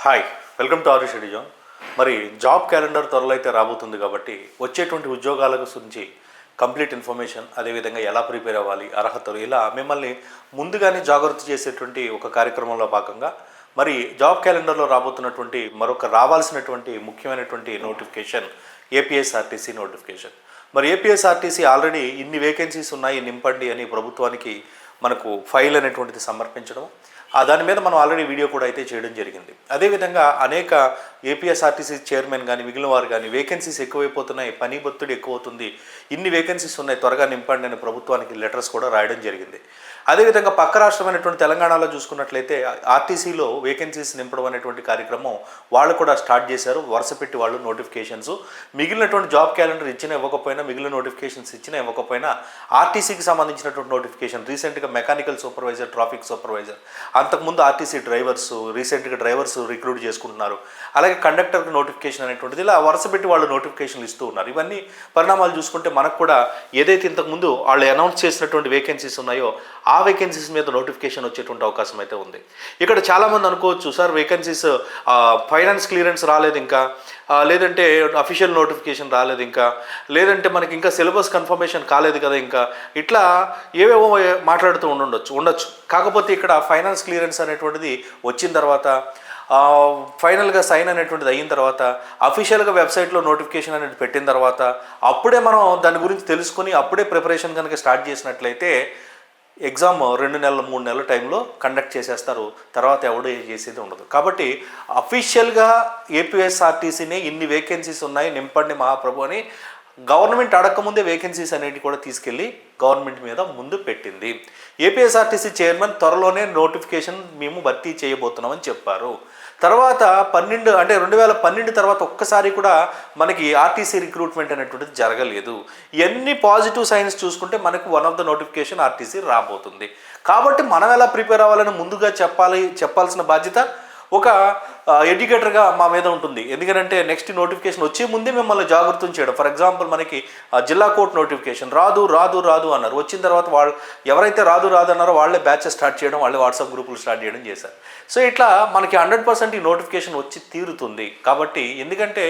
Hi welcome to Aarush షెడ్యూజన్ మరి job calendar త్వరలో అయితే రాబోతుంది కాబట్టి వచ్చేటువంటి ఉద్యోగాల గురించి కంప్లీట్ ఇన్ఫర్మేషన్ అదేవిధంగా ఎలా ప్రిపేర్ అవ్వాలి అర్హతలు ఇలా మిమ్మల్ని ముందుగానే జాగ్రత్త చేసేటువంటి ఒక కార్యక్రమంలో భాగంగా మరి జాబ్ క్యాలెండర్లో రాబోతున్నటువంటి మరొక రావాల్సినటువంటి ముఖ్యమైనటువంటి నోటిఫికేషన్ ఏపీఎస్ఆర్టీసీ నోటిఫికేషన్ మరి ఏపీఎస్ఆర్టీసీ ఆల్రెడీ ఇన్ని వేకెన్సీస్ ఉన్నాయి నింపండి అని ప్రభుత్వానికి మనకు ఫైల్ అనేటువంటిది సమర్పించడం. ఆ దాని మీద మనం ఆల్రెడీ వీడియో కూడా అయితే చేయడం జరిగింది. అదేవిధంగా అనేక ఏపీఎస్ఆర్టీసీ చైర్మన్ కానీ మిగిలిన వారు కానీ వేకెన్సీస్ ఎక్కువైపోతున్నాయి పని ఒత్తిడి ఎక్కువ అవుతుంది ఇన్ని వేకెన్సీస్ ఉన్నాయి త్వరగా నింపండి అని ప్రభుత్వానికి లెటర్స్ కూడా రాయడం జరిగింది. అదేవిధంగా పక్క రాష్ట్రమైనటువంటి తెలంగాణలో చూసుకున్నట్లయితే ఆర్టీసీలో వేకెన్సీస్ నింపడం అనేటువంటి కార్యక్రమం వాళ్ళు కూడా స్టార్ట్ చేశారు. వరుస పెట్టి వాళ్ళు నోటిఫికేషన్స్ మిగిలినటువంటి జాబ్ క్యాలెండర్ ఇచ్చినా ఇవ్వకపోయినా మిగిలిన నోటిఫికేషన్స్ ఇచ్చినా ఇవ్వకపోయినా ఆర్టీసీకి సంబంధించినటువంటి నోటిఫికేషన్ రీసెంట్గా మెకానికల్ సూపర్వైజర్ ట్రాఫిక్ సూపర్వైజర్. అంతకుముందు ఆర్టీసీ డ్రైవర్స్ రీసెంట్గా డ్రైవర్స్ రిక్రూట్ చేసుకుంటున్నారు. అలాగే కండక్టర్కి నోటిఫికేషన్ అనేటువంటిది ఇలా వరుస పెట్టి వాళ్ళు నోటిఫికేషన్లు ఇస్తూ ఉన్నారు. ఇవన్నీ పరిణామాలు చూసుకుంటే మనకు కూడా ఏదైతే ఇంతకుముందు వాళ్ళు అనౌన్స్ చేసినటువంటి వేకెన్సీస్ ఉన్నాయో ఆ వేకెన్సీస్ మీద నోటిఫికేషన్ వచ్చేటువంటి అవకాశం అయితే ఉంది. ఇక్కడ చాలామంది అనుకోవచ్చు సార్ వేకెన్సీస్ ఫైనాన్స్ క్లియరెన్స్ రాలేదు ఇంకా. లేదంటే అఫీషియల్ నోటిఫికేషన్ రాలేదు ఇంకా. లేదంటే మనకి ఇంకా సిలబస్ కన్ఫర్మేషన్ కాలేదు కదా ఇంకా. ఇట్లా ఏవేవో మాట్లాడుతూ ఉండుండొచ్చు ఉండొచ్చు. కాకపోతే ఇక్కడ ఫైనాన్స్ క్లియరెన్స్ అనేటువంటిది వచ్చిన తర్వాత ఫైనల్గా సైన్ అనేటువంటిది అయిన తర్వాత అఫీషియల్గా వెబ్సైట్లో నోటిఫికేషన్ అనేది పెట్టిన తర్వాత అప్పుడే మనం దాని గురించి తెలుసుకొని అప్పుడే ప్రిపరేషన్ కనుక స్టార్ట్ చేసినట్లయితే ఎగ్జామ్ రెండు నెలలు మూడు నెలల టైంలో కండక్ట్ చేసేస్తారు. తర్వాత ఎవడు చేసేది ఉండదు. కాబట్టి అఫీషియల్గా ఏపీఎస్ఆర్టీసీనే ఇన్ని వేకెన్సీస్ ఉన్నాయి నింపండి మహాప్రభు అని గవర్నమెంట్ అడగకముందే వేకెన్సీస్ అనేవి కూడా తీసుకెళ్ళి గవర్నమెంట్ మీద ముందు పెట్టింది. ఏపీఎస్ఆర్టీసీ చైర్మన్ త్వరలోనే నోటిఫికేషన్ మేము భర్తీ చేయబోతున్నామని చెప్పారు. తర్వాత పన్నెండు అంటే రెండు వేల పన్నెండు తర్వాత ఒక్కసారి కూడా మనకి ఆర్టీసీ రిక్రూట్మెంట్ అనేటువంటిది జరగలేదు. ఎన్ని పాజిటివ్ సైన్స్ చూసుకుంటే మనకు one of the notification RTC రాబోతుంది. కాబట్టి మనం ఎలా ప్రిపేర్ అవ్వాలని ముందుగా చెప్పాలి చెప్పాల్సిన బాధ్యత ఒక ఎడ్యుకేటర్గా మా మీద ఉంటుంది. ఎందుకంటే నెక్స్ట్ నోటిఫికేషన్ వచ్చే ముందే మిమ్మల్ని జాగృతం చేయడం. ఫర్ ఎగ్జాంపుల్ మనకి జిల్లా కోర్టు నోటిఫికేషన్ రాదు రాదు రాదు అన్నారు. వచ్చిన తర్వాత వాళ్ళు ఎవరైతే రాదు రాదు అన్నారో వాళ్ళే బ్యాచెస్ స్టార్ట్ చేయడం వాళ్ళే వాట్సాప్ గ్రూపులు స్టార్ట్ చేయడం చేశారు. సో ఇట్లా మనకి హండ్రెడ్ పర్సెంట్ ఈ నోటిఫికేషన్ వచ్చి తీరుతుంది. కాబట్టి ఎందుకంటే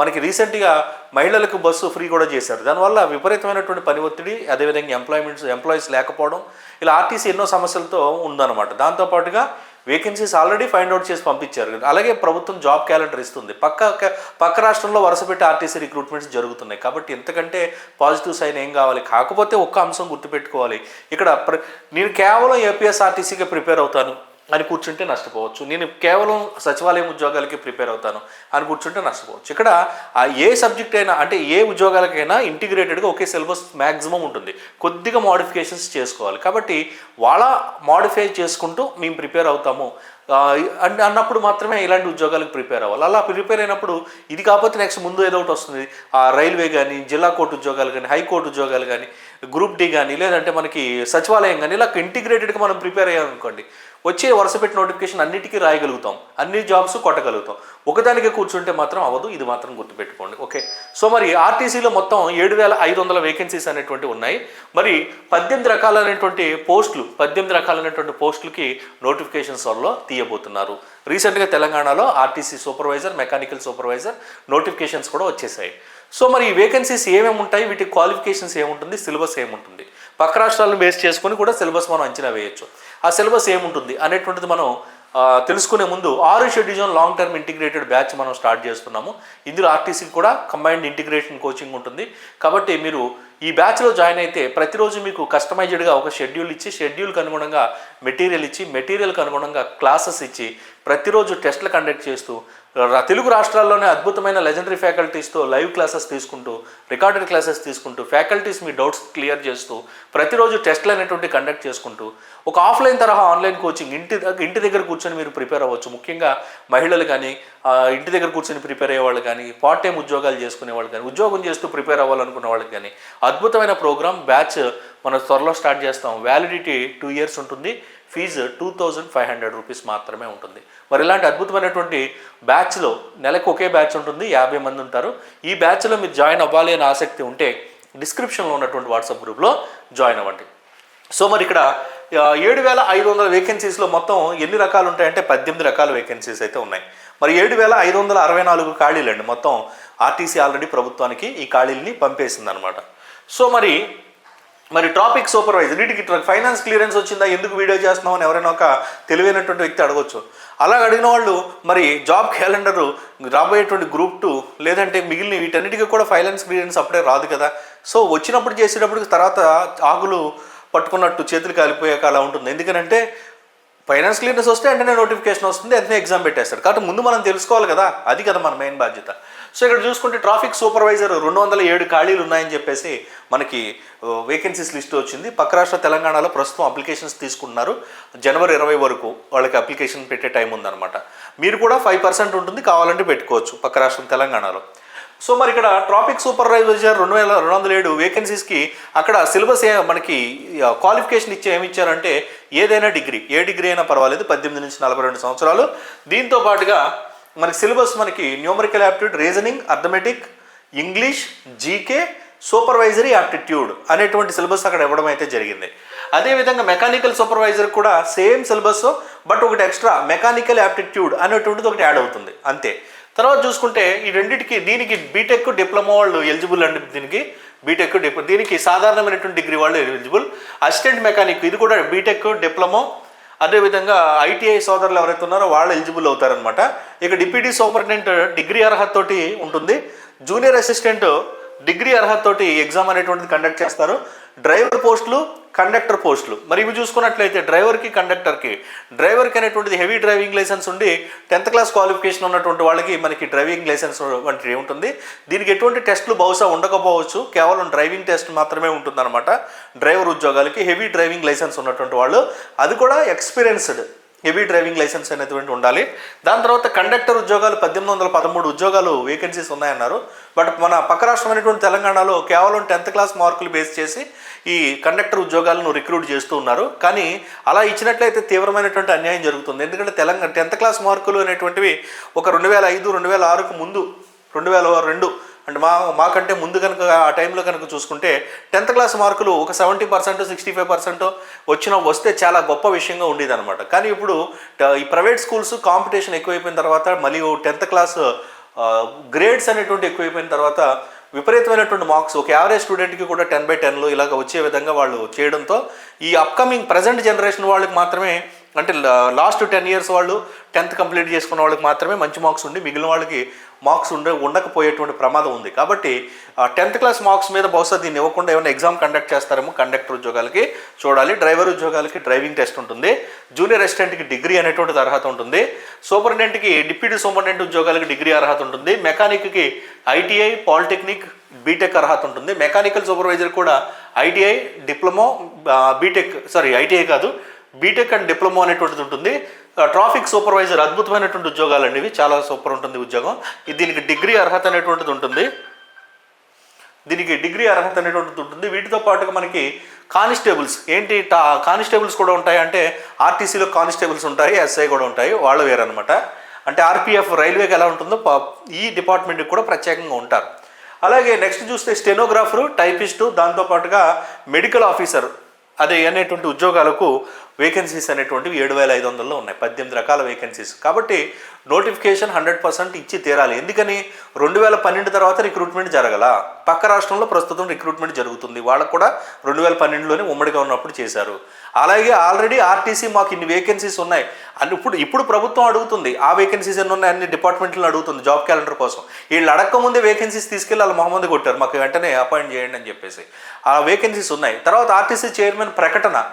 మనకి రీసెంట్గా మహిళలకు బస్సు ఫ్రీ కూడా చేశారు. దానివల్ల విపరీతమైనటువంటి పని ఒత్తిడి అదేవిధంగా ఎంప్లాయ్మెంట్స్ ఎంప్లాయీస్ లేకపోవడం ఇలా ఆర్టీసీ ఎన్నో సమస్యలతో ఉందన్నమాట. దాంతోపాటుగా వేకెన్సీస్ ఆల్రెడీ ఫైండ్ అవుట్ చేసి పంపించారు. అలాగే ప్రభుత్వం జాబ్ క్యాలెండర్ ఇస్తుంది. పక్క పక్క రాష్ట్రంలో వరుసపెట్టి ఆర్టీసీ రిక్రూట్మెంట్స్ జరుగుతున్నాయి. కాబట్టి ఎంతకంటే పాజిటివ్ సైన్ ఏం కావాలి? కాకపోతే ఒక్క అంశం గుర్తుపెట్టుకోవాలి. ఇక్కడ ప్ర నేను కేవలం ఏపీఎస్ఆర్టీసీకి ప్రిపేర్ అవుతాను. అని కూర్చుంటే నష్టపోవచ్చు. నేను కేవలం సచివాలయం ఉద్యోగాలకి ప్రిపేర్ అవుతాను అని కూర్చుంటే నష్టపోవచ్చు. ఇక్కడ ఆ ఏ సబ్జెక్ట్ అయినా అంటే ఏ ఉద్యోగాలకైనా ఇంటిగ్రేటెడ్గా ఒకే సిలబస్ మ్యాక్సిమం ఉంటుంది. కొద్దిగా మోడిఫికేషన్స్ చేసుకోవాలి. కాబట్టి వాళ్ళ మోడిఫై చేసుకుంటూ మేము ప్రిపేర్ అవుతాము. అన్నప్పుడు మాత్రమే ఇలాంటి ఉద్యోగాలకు ప్రిపేర్ అవ్వాలి. అలా ప్రిపేర్ అయినప్పుడు ఇది కాకపోతే నెక్స్ట్ ముందు ఏదో ఒకటి వస్తుంది. ఆ రైల్వే కానీ జిల్లా కోర్టు ఉద్యోగాలు కానీ హైకోర్టు ఉద్యోగాలు కానీ గ్రూప్ డి కానీ లేదంటే మనకి సచివాలయం కానీ ఇలా ఇంటిగ్రేటెడ్గా మనం ప్రిపేర్ అయ్యాం అనుకోండి వచ్చే వరుస పెట్టి నోటిఫికేషన్ అన్నిటికీ రాయగలుగుతాం. అన్ని జాబ్స్ కొట్టగలుగుతాం. ఒకదానికే కూర్చుంటే మాత్రం అవ్వదు. ఇది మాత్రం గుర్తుపెట్టుకోండి. ఓకే సో మరి ఆర్టీసీలో మొత్తం ఏడు వేల ఐదు వందల వేకెన్సీస్ అనేటువంటి ఉన్నాయి. మరి పద్దెనిమిది రకాలైనటువంటి పోస్టులు పద్దెనిమిది రకాలైనటువంటి పోస్టులకి నోటిఫికేషన్ త్వరలో తీయబోతున్నారు. రీసెంట్గా తెలంగాణలో RTC supervisor mechanical supervisor notifications కూడా వచ్చేసాయి. సో మరి ఈ వేకెన్సీస్ ఏమేమి ఉంటాయి? వీటి క్వాలిఫికేషన్స్ ఏముంటుంది? సిలబస్ ఏముంటుంది? పక్క రాష్ట్రాలను బేస్ చేసుకొని కూడా సిలబస్ మనం అంచనా వేయొచ్చు. ఆ సిలబస్ ఏముంటుంది అనేటువంటిది మనం తెలుసుకునే ముందు ఆరు షెడ్యూజన్ లాంగ్ టర్మ్ ఇంటిగ్రేటెడ్ బ్యాచ్ మనం స్టార్ట్ చేస్తున్నాము. ఇందులో ఆర్టీసీకి కూడా కంబైన్డ్ ఇంటిగ్రేషన్ కోచింగ్ ఉంటుంది. కాబట్టి మీరు ఈ బ్యాచ్లో జాయిన్ అయితే ప్రతిరోజు మీకు కస్టమైజ్డ్గా ఒక షెడ్యూల్ ఇచ్చి షెడ్యూల్కి అనుగుణంగా మెటీరియల్ ఇచ్చి మెటీరియల్కి అనుగుణంగా క్లాసెస్ ఇచ్చి ప్రతిరోజు టెస్ట్లు కండక్ట్ చేస్తూ తెలుగు రాష్ట్రాల్లోనే అద్భుతమైన లెజెండరీ ఫ్యాకల్టీస్తో లైవ్ క్లాసెస్ తీసుకుంటూ రికార్డెడ్ క్లాసెస్ తీసుకుంటూ ఫ్యాకల్టీస్ మీ డౌట్స్ క్లియర్ చేస్తూ ప్రతిరోజు టెస్ట్లు అనేటువంటి కండక్ట్ చేసుకుంటూ ఒక ఆఫ్లైన్ తరహా ఆన్లైన్ కోచింగ్ ఇంటి ఇంటి దగ్గర కూర్చొని మీరు ప్రిపేర్ అవ్వచ్చు. ముఖ్యంగా మహిళలు కానీ ఇంటి దగ్గర కూర్చొని ప్రిపేర్ అయ్యేవాళ్ళు కానీ పార్ట్ టైం ఉద్యోగాలు చేసుకునే వాళ్ళు కానీ ఉద్యోగం చేస్తూ ప్రిపేర్ అవ్వాలనుకునే వాళ్ళకి కానీ అద్భుతమైన ప్రోగ్రామ్ బ్యాచ్ మనం త్వరలో స్టార్ట్ చేస్తాం. వ్యాలిడిటీ టూ ఇయర్స్ ఉంటుంది. Fees two thousand five hundred rupees మాత్రమే ఉంటుంది. మరి ఇలాంటి అద్భుతమైనటువంటి బ్యాచ్లో నెలకు ఒకే బ్యాచ్ ఉంటుంది యాభై మంది ఉంటారు. ఈ బ్యాచ్లో మీరు జాయిన్ అవ్వాలి అనే ఆసక్తి ఉంటే డిస్క్రిప్షన్లో ఉన్నటువంటి వాట్సాప్ గ్రూప్లో జాయిన్ అవ్వండి. సో మరి ఇక్కడ ఏడు వేల ఐదు వందల వేకెన్సీస్లో మొత్తం ఎన్ని రకాలు ఉంటాయంటే పద్దెనిమిది రకాల వేకెన్సీస్ అయితే ఉన్నాయి. మరి ఏడు వేల ఐదు వందల అరవై నాలుగు ఖాళీలండి. మొత్తం ఆర్టీసీ ఆల్రెడీ ప్రభుత్వానికి ఈ ఖాళీలని పంపేసింది అనమాట సో మరి మరి ట్రాఫిక్ సూపర్వైజర్. వీటికి ఫైనాన్స్ క్లియరెన్స్ వచ్చిందా? ఎందుకు వీడియో చేస్తున్నావు అని ఎవరైనా ఒక తెలివైనటువంటి వ్యక్తి అడగవచ్చు అలా అడిగిన వాళ్ళు మరి జాబ్ క్యాలెండరు రాబోయేటువంటి గ్రూప్ టూ లేదంటే మిగిలిన వీటన్నిటికీ కూడా ఫైనాన్స్ క్లియరెన్స్ అప్పుడే రాదు కదా. సో వచ్చినప్పుడు చేసేటప్పుడు తర్వాత ఆకులు పట్టుకున్నట్టు చేతులు కాలిపోయాక అలా ఉంటుంది. ఎందుకంటే ఫైనాన్స్ క్లియర్నెస్ వస్తే వెంటనే నోటిఫికేషన్ వస్తుంది వెంటనే ఎగ్జామ్ పెట్టేస్తాడు కాబట్టి ముందు మనం తెలుసుకోవాలి కదా అది కదా మన మెయిన్ బాధ్యత. సో ఇక్కడ చూసుకుంటే ట్రాఫిక్ సూపర్వైజర్ రెండు వందల ఏడు ఖాళీలు ఉన్నాయని చెప్పేసి మనకి వేకెన్సీస్ లిస్ట్ వచ్చింది. పక్క రాష్ట్ర తెలంగాణలో ప్రస్తుతం అప్లికేషన్స్ తీసుకుంటున్నారు. జనవరి ఇరవై వరకు వాళ్ళకి అప్లికేషన్ పెట్టే టైం ఉందన్నమాట. మీరు కూడా ఫైవ్ పర్సెంట్ ఉంటుంది కావాలంటే పెట్టుకోవచ్చు పక్క రాష్ట్రం తెలంగాణలో. సో మరి ఇక్కడ ట్రాఫిక్ సూపర్వైజర్ రెండు వేల రెండు వందల ఏడు వేకెన్సీస్కి అక్కడ సిలబస్ ఏ మనకి క్వాలిఫికేషన్ ఇచ్చి ఏమి ఇచ్చారంటే ఏదైనా డిగ్రీ. ఏ డిగ్రీ అయినా పర్వాలేదు పద్దెనిమిది నుంచి నలభై రెండు సంవత్సరాలు. దీంతో పాటుగా మనకి సిలబస్ మనకి numerical aptitude reasoning arithmetic English GK supervisory aptitude అనేటువంటి సిలబస్ అక్కడ ఇవ్వడం అయితే జరిగింది. అదేవిధంగా మెకానికల్ సూపర్వైజర్ కూడా సేమ్ సిలబస్ బట్ ఒకటి ఎక్స్ట్రా మెకానికల్ యాప్టిట్యూడ్ అనేటువంటిది ఒకటి యాడ్ అవుతుంది. అంతే. తర్వాత చూసుకుంటే ఈ రెండింటికి దీనికి బీటెక్ డిప్లొమా వాళ్ళు ఎలిజిబుల్ అండి దీనికి. బీటెక్ డిప్లొ దీనికి సాధారణమైనటువంటి డిగ్రీ వాళ్ళు ఎలిజిబుల్. అసిస్టెంట్ మెకానిక్ ఇది కూడా బీటెక్ డిప్లొమా. అదేవిధంగా ఐటీఐ సోదరులు ఎవరైతే ఉన్నారో వాళ్ళు ఎలిజిబుల్ అవుతారనమాట ఇక డిప్యూటీ సూపరింటెండెంట్ డిగ్రీ అర్హత తోటి ఉంటుంది. జూనియర్ అసిస్టెంట్ డిగ్రీ అర్హత తోటి ఎగ్జామ్ అనేటువంటిది కండక్ట్ చేస్తారు. డ్రైవర్ పోస్టులు కండక్టర్ పోస్టులు. మరి ఇవి చూసుకున్నట్లయితే డ్రైవర్కి కండక్టర్కి. డ్రైవర్కి అనేటువంటిది హెవీ డ్రైవింగ్ లైసెన్స్ ఉండి టెన్త్ క్లాస్ క్వాలిఫికేషన్ ఉన్నటువంటి వాళ్ళకి మనకి డ్రైవింగ్ లైసెన్స్ వంటివి ఉంటుంది దీనికి ఎటువంటి టెస్టులు బహుశా ఉండకపోవచ్చు. కేవలం డ్రైవింగ్ టెస్ట్ మాత్రమే ఉంటుందన్నమాట. డ్రైవర్ ఉద్యోగాలకి హెవీ డ్రైవింగ్ లైసెన్స్ ఉన్నటువంటి వాళ్ళు. అది కూడా ఎక్స్పీరియన్స్డ్. హెవీ డ్రైవింగ్ లైసెన్స్ అనేటువంటి ఉండాలి. దాని తర్వాత కండక్టర్ ఉద్యోగాలు పద్దెనిమిది వందల పదమూడు ఉద్యోగాలు వేకెన్సీస్ ఉన్నాయన్నారు. బట్ మన పక్క రాష్ట్రం అనేటువంటి తెలంగాణలో కేవలం టెన్త్ క్లాస్ మార్కులు బేస్ చేసి ఈ కండక్టర్ ఉద్యోగాలను రిక్రూట్ చేస్తూ ఉన్నారు. కానీ అలా ఇచ్చినట్లయితే తీవ్రమైనటువంటి అన్యాయం జరుగుతుంది. ఎందుకంటే తెలంగాణ టెన్త్ క్లాస్ మార్కులు అనేటువంటివి ఒక రెండు వేల ఐదు రెండు వేల ఆరుకు ముందు రెండు వేల రెండు అంటే మా మాకంటే ముందు కనుక ఆ టైంలో కనుక చూసుకుంటే టెన్త్ క్లాస్ మార్కులు ఒక seventy percent sixty five percent వచ్చిన వస్తే చాలా గొప్ప విషయంగా ఉండేది అనమాట కానీ ఇప్పుడు ఈ ప్రైవేట్ స్కూల్స్ కాంపిటీషన్ ఎక్కువైపోయిన తర్వాత మళ్ళీ టెన్త్ క్లాస్ గ్రేడ్స్ అనేటువంటి ఎక్కువైపోయిన తర్వాత విపరీతమైనటువంటి మార్క్స్ ఒక యావరేజ్ స్టూడెంట్కి కూడా టెన్ బై టెన్లో ఇలాగ వచ్చే విధంగా వాళ్ళు చేయడంతో ఈ అప్కమింగ్ ప్రజెంట్ జనరేషన్ వాళ్ళకి మాత్రమే అంటే లాస్ట్ టెన్ ఇయర్స్ వాళ్ళు టెన్త్ కంప్లీట్ చేసుకున్న వాళ్ళకి మాత్రమే మంచి మార్క్స్ ఉండి మిగిలిన వాళ్ళకి మార్క్స్ ఉండే ఉండకపోయేటువంటి ప్రమాదం ఉంది. కాబట్టి టెన్త్ క్లాస్ మార్క్స్ మీద బహుశా దీన్ని ఇవ్వకుండా ఏమైనా ఎగ్జామ్ కండక్ట్ చేస్తారేమో కండక్టర్ ఉద్యోగాలకి చూడాలి. డ్రైవర్ ఉద్యోగాలకి డ్రైవింగ్ టెస్ట్ ఉంటుంది. జూనియర్ అసిస్టెంట్కి డిగ్రీ అనేటువంటి అర్హత ఉంటుంది. సూపరింటెండెంట్కి డిప్యూటీ సూపరింటెండెంట్ ఉద్యోగాలకి డిగ్రీ అర్హత ఉంటుంది. మెకానిక్కి ఐటీఐ పాలిటెక్నిక్ బీటెక్ అర్హత ఉంటుంది. మెకానికల్ సూపర్వైజర్ కూడా ITI diploma BTech sorry ITI కాదు బీటెక్ అండ్ డిప్లొమా అనేటువంటిది ఉంటుంది. ట్రాఫిక్ సూపర్వైజర్ అద్భుతమైనటువంటి ఉద్యోగాలు అండి ఇవి. చాలా సూపర్ ఉంటుంది ఉద్యోగం. దీనికి డిగ్రీ అర్హత అనేటువంటిది ఉంటుంది. దీనికి డిగ్రీ అర్హత అనేటువంటిది ఉంటుంది. వీటితో పాటుగా మనకి కానిస్టేబుల్స్ ఏంటి? టా కానిస్టేబుల్స్ కూడా ఉంటాయి అంటే ఆర్టీసీలో కానిస్టేబుల్స్ ఉంటాయి ఎస్ఐ కూడా ఉంటాయి. వాళ్ళు వేరనమాట అంటే ఆర్పిఎఫ్ రైల్వేకి ఎలా ఉంటుందో పా- ఈ డిపార్ట్మెంట్కి కూడా ప్రత్యేకంగా ఉంటారు. అలాగే నెక్స్ట్ చూస్తే స్టెనోగ్రాఫరు టైపిస్టు దాంతోపాటుగా మెడికల్ ఆఫీసర్ అదే అనేటువంటి ఉద్యోగాలకు వేకెన్సీస్ అనేటువంటివి ఏడు వేల ఐదు వందల్లో ఉన్నాయి. పద్దెనిమిది రకాల వేకెన్సీస్ కాబట్టి నోటిఫికేషన్ హండ్రెడ్ పర్సెంట్ ఇచ్చి తీరాలి. ఎందుకని? రెండు వేల పన్నెండు తర్వాత రిక్రూట్మెంట్ జరగల. పక్క రాష్ట్రంలో ప్రస్తుతం రిక్రూట్మెంట్ జరుగుతుంది. వాళ్ళకు కూడా రెండు వేల పన్నెండులోనే ఉమ్మడిగా ఉన్నప్పుడు చేశారు. అలాగే ఆల్రెడీ ఆర్టీసీ మాకు ఇన్ని వేకెన్సీస్ ఉన్నాయి. అని ఇప్పుడు ఇప్పుడు ప్రభుత్వం అడుగుతుంది. ఆ వేకెన్సీస్ ఎన్ని ఉన్నాయి? అన్ని డిపార్ట్మెంట్లను అడుగుతుంది జాబ్ క్యాలెండర్ కోసం. వీళ్ళు అడక్క ముందే వేకెన్సీస్ తీసుకెళ్ళి వాళ్ళ మొహమ్మద్ కొట్టారు. మాకు వెంటనే అపాయింట్ చేయండి అని చెప్పేసి. ఆ వేకెన్సీస్ ఉన్నాయి. తర్వాత ఆర్టీసీ చైర్మన్ ప్రకటన.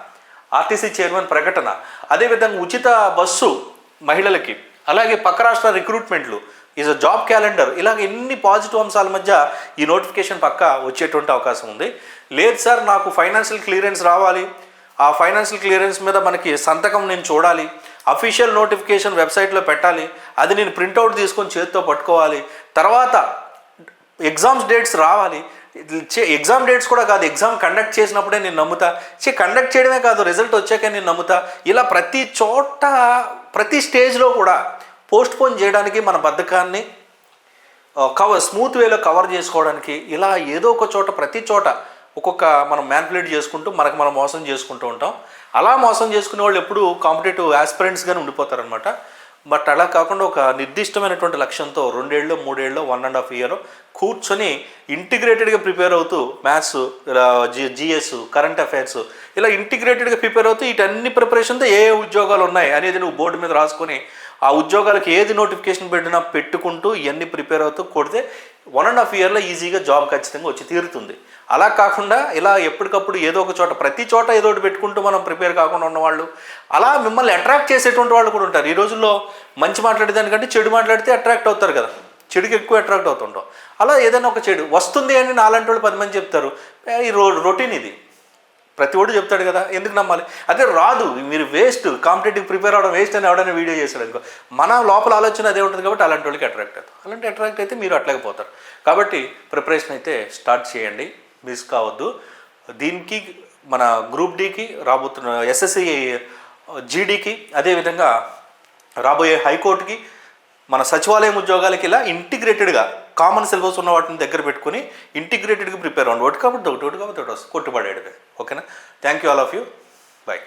ఆర్టీసీ చైర్మన్ ప్రకటన. అదేవిధంగా ఉచిత బస్సు మహిళలకి అలాగే పక్క రాష్ట్ర రిక్రూట్మెంట్లు ఈజ్ అ జాబ్ క్యాలెండర్ ఇలాగ ఎన్ని పాజిటివ్ అంశాల మధ్య ఈ నోటిఫికేషన్ పక్క వచ్చేటువంటి అవకాశం ఉంది. లేదు సార్ నాకు ఫైనాన్షియల్ క్లియరెన్స్ రావాలి. ఆ ఫైనాన్షియల్ క్లియరెన్స్ మీద మనకి సంతకం నేను చూడాలి. అఫీషియల్ నోటిఫికేషన్ వెబ్సైట్లో పెట్టాలి. అది నేను ప్రింట్అవుట్ తీసుకొని చేతితో పట్టుకోవాలి. తర్వాత ఎగ్జామ్స్ డేట్స్ రావాలి. ఎగ్జామ్ డేట్స్ కూడా కాదు. ఎగ్జామ్ కండక్ట్ చేసినప్పుడే నేను నమ్ముతా. చే కండక్ట్ చేయడమే కాదు. రిజల్ట్ వచ్చాక నేను నమ్ముతా. ఇలా ప్రతి చోట ప్రతి స్టేజ్లో కూడా పోస్ట్ పోన్ చేయడానికి మన బద్ధకాన్ని కవర్ స్మూత్ వేలో కవర్ చేసుకోవడానికి ఇలా ఏదో ఒక చోట ప్రతి చోట ఒక్కొక్క మనం మ్యాన్పులేట్ చేసుకుంటూ మనకు మనం మోసం చేసుకుంటూ ఉంటాం. అలా మోసం చేసుకునే వాళ్ళు ఎప్పుడు కాంపిటేటివ్ ఆస్పిరెంట్స్గానే ఉండిపోతారనమాట బట్ అలా కాకుండా ఒక నిర్దిష్టమైనటువంటి లక్ష్యంతో రెండేళ్ళు మూడేళ్ళు వన్ అండ్ హాఫ్ ఇయర్ కూర్చొని ఇంటిగ్రేటెడ్గా ప్రిపేర్ అవుతూ maths G GS current affairs ఇలా ఇంటిగ్రేటెడ్గా ప్రిపేర్ అవుతూ వీటన్ని ప్రిపరేషన్తో ఏ ఏ ఉద్యోగాలు ఉన్నాయి అనేది నువ్వు బోర్డు మీద రాసుకొని ఆ ఉద్యోగాలకు ఏది నోటిఫికేషన్ పెట్టినా పెట్టుకుంటూ ఇవన్నీ ప్రిపేర్ అవుతూ కొడితే వన్ అండ్ హాఫ్ ఇయర్లో ఈజీగా జాబ్ ఖచ్చితంగా వచ్చి తీరుతుంది. అలా కాకుండా ఇలా ఎప్పటికప్పుడు ఏదో ఒక చోట ప్రతి చోట ఏదో ఒకటి పెట్టుకుంటూ మనం ప్రిపేర్ కాకుండా ఉన్నవాళ్ళు అలా మిమ్మల్ని అట్రాక్ట్ చేసేటువంటి వాళ్ళు కూడా ఉంటారు. ఈ రోజుల్లో మంచి మాట్లాడేదానికంటే చెడు మాట్లాడితే అట్రాక్ట్ అవుతారు కదా. చెడుకి ఎక్కువ అట్రాక్ట్ అవుతుంటాం. అలా ఏదైనా ఒక చెడు వస్తుంది అని నాలాంటి వాళ్ళు పది మంది చెప్తారు. ఈ రో రొటీన్ ఇది. ప్రతి ఒడు చెప్తాడు కదా ఎందుకు నమ్మాలి? అదే రాదు మీరు వేస్ట్ కాంపిటేటివ్ ప్రిపేర్ అవడం వేస్ట్ అని ఎవడైనా వీడియో చేశాడు అనుకో. మన లోపల ఆలోచన అదే ఉంటుంది కాబట్టి అలాంటి వాళ్ళకి అట్రాక్ట్ అవుతారు. అలాంటి అట్రాక్ట్ అయితే మీరు అట్లాగే పోతారు. కాబట్టి ప్రిపరేషన్ అయితే స్టార్ట్ చేయండి మిస్ కావద్దు. దీనికి మన గ్రూప్ డీకి రాబోతున్న ఎస్ఎస్సి జీడీకి అదేవిధంగా రాబోయే హైకోర్టుకి మన సచివాలయం ఉద్యోగాలకి ఇలా ఇంటిగ్రేటెడ్గా కామన్ సిలబస్ ఉన్న వాటిని దగ్గర పెట్టుకుని ఇంటిగ్రేటెడ్గా ప్రిపేర్ అవ్వండి. ఒకటి కాబట్టి ఒకటి ఒకటి కాబట్టి ఒకటి వస్తుంది. కొట్టుబడేది ఓకేనా thank you all of you bye